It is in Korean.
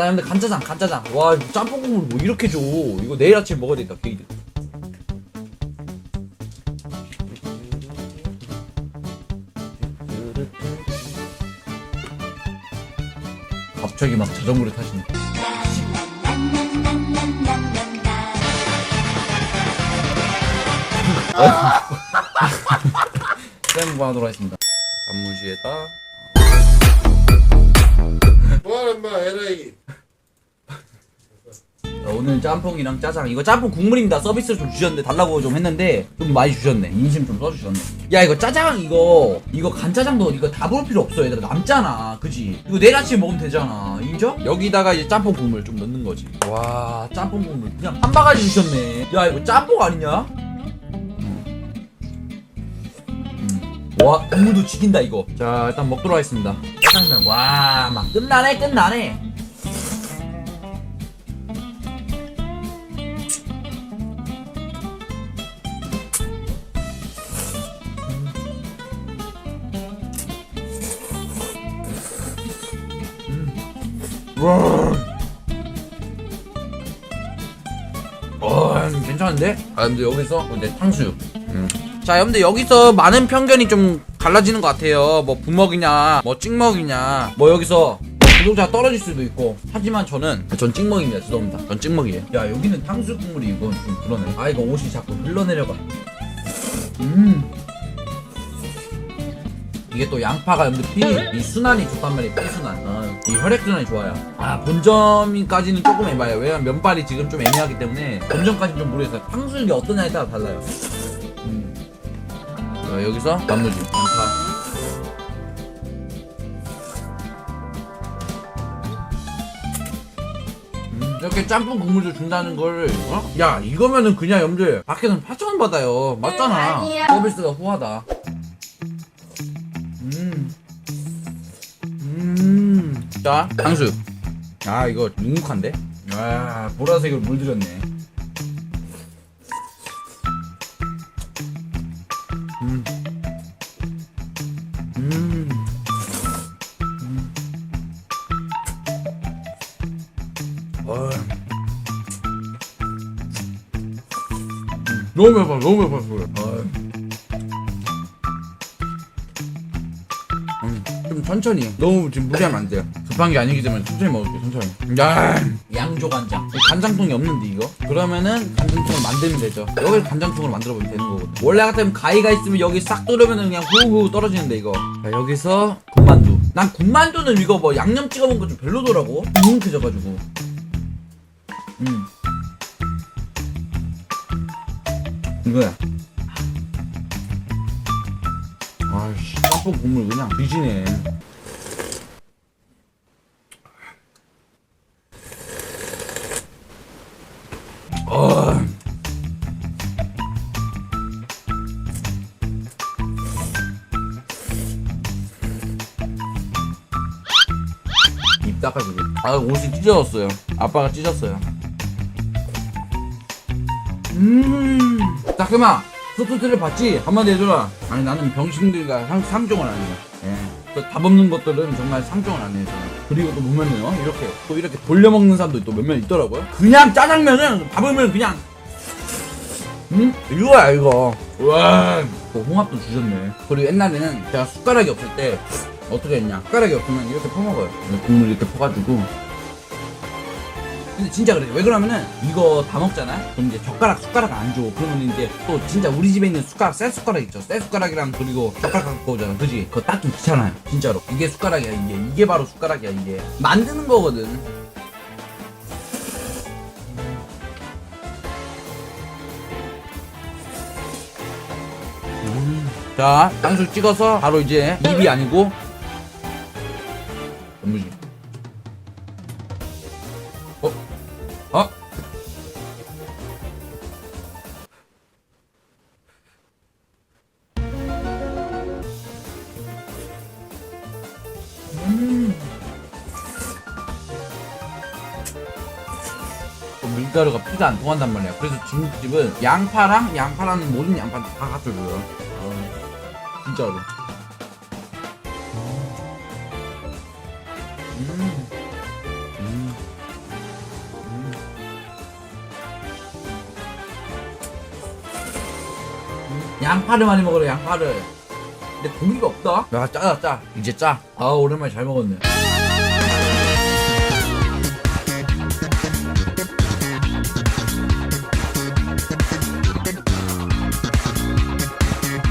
나 근데 간짜장 간짜장. 와 짬뽕 국물 뭐 이렇게 줘. 이거 내일 아침에 먹어야 되겠다 게이드 갑자기 막 자전거를 타시네. 쌤 하도록 하겠습니다. 단무지에다. 뭐하는 인마 LA? 어, 오늘 짬뽕이랑 짜장. 이거 짬뽕 국물입니다 서비스를 좀 주셨는데 달라고 좀 했는데 좀 많이 주셨네. 인심 좀 써주셨네. 야 이거 짜장 이거 이거 간짜장도 이거 다 부을 필요 없어. 얘들아 남잖아. 그지? 이거 내일 아침에 먹으면 되잖아. 인정? 여기다가 이제 짬뽕 국물 좀 넣는 거지. 와 짬뽕 국물. 그냥 한 바가지 주셨네. 야 이거 짬뽕 아니냐? 음. 음. 와 국물도 죽인다 이거. 자 일단 먹도록 하겠습니다. 짜장면. 와 막 끝나네 끝나네 와. 어, 괜찮은데? 아, 근데 여기서 이제 탕수육. 음. 자, 여러분들 여기서 많은 편견이 좀 갈라지는 것 같아요. 뭐 부먹이냐, 뭐 찍먹이냐, 뭐 여기서 구독자 떨어질 수도 있고. 하지만 저는 전 찍먹입니다. 죄송합니다. 전 찍먹이에요. 야, 여기는 탕수육 국물이 이건 좀 그러네. 아, 이거 옷이 자꾸 흘러내려가. 음. 이게 또 양파가 여러분들 피, 이 순환이 좋단 말이에요. 피 순환. 어, 이 혈액 순환이 좋아요. 아 본점까지는 조금 애매해요. 왜냐면 면발이 지금 좀 애매하기 때문에 본점까지 좀 모르겠어요. 탕수육이 어떠냐에 따라 달라요. 음. 자, 여기서 단무지, 양파. 음, 이렇게 짬뽕 국물도 준다는 걸, 어? 야, 이거면은 그냥 여러분들, 밖에서는 8,000원 받아요. 맞잖아. 아니야. 서비스가 후하다. 자, 탕수육. 아, 이거 눅눅한데? 아, 보라색으로 물들였네. 음. 음. 음. 어. 너무 매워, 너무 매워, 어. 음, 좀 천천히. 너무 지금 무리하면 안 돼요. 급한 게 아니기 때문에 천천히 먹을게요, 천천히. 야, 양조 간장. 간장통이 없는데 이거? 그러면은 간장통을 만들면 되죠. 여기서 간장통을 만들어 보면 되는 거거든. 원래 같으면 가위가 있으면 여기 싹 뚫으면은 그냥 후후 떨어지는데 이거. 자, 여기서 군만두. 난 군만두는 이거 뭐 양념 찍어 먹은 거좀 별로더라고. 눅눅해져가지고. 음. 이거야. 아이씨, 짬뽕 국물 그냥 뒤지네. 어. 입 닦아주고. 아, 옷이 찢어졌어요. 아빠가 찢었어요. 음. 따끔아, 소토트를 봤지? 한마디 해줘라. 아니, 나는 병신들과 상, 상종을 안 해요. 예. 그밥 없는 것들은 정말 상종을 안 해요. 그리고 또 보면요, 이렇게, 또 이렇게 돌려 먹는 사람도 또 몇몇 있더라고요. 그냥 짜장면은, 밥으면 그냥, 음? 이거야, 이거. 와. 또 홍합도 주셨네. 그리고 옛날에는 제가 숟가락이 없을 때, 어떻게 했냐. 숟가락이 없으면 이렇게 퍼먹어요. 국물 이렇게 퍼가지고. 근데 진짜 그래. 왜 그러면은 이거 다 먹잖아. 그럼 이제 젓가락 숟가락 안 줘. 그러면 이제 또 진짜 우리 집에 있는 숟가락 새 숟가락 있죠. 새 숟가락이랑 그리고 젓가락 갖고 오잖아. 그지? 그거 닦기 귀찮아요. 진짜로. 이게 숟가락이야 이게. 이게 바로 숟가락이야 이게. 만드는 거거든. 음. 자, 땅술 찍어서 바로 이제 입이 아니고 단무지. 밀가루가 피가 안 통한단 말이야. 그래서 중국집은 양파랑 양파라는 모든 양파 다 갖다 줘요. 아, 진짜로. 음, 음, 음. 양파를 많이 먹으래 양파를 근데 고기가 없다 야 짜다 짜 이제 짜아 오랜만에 잘 먹었네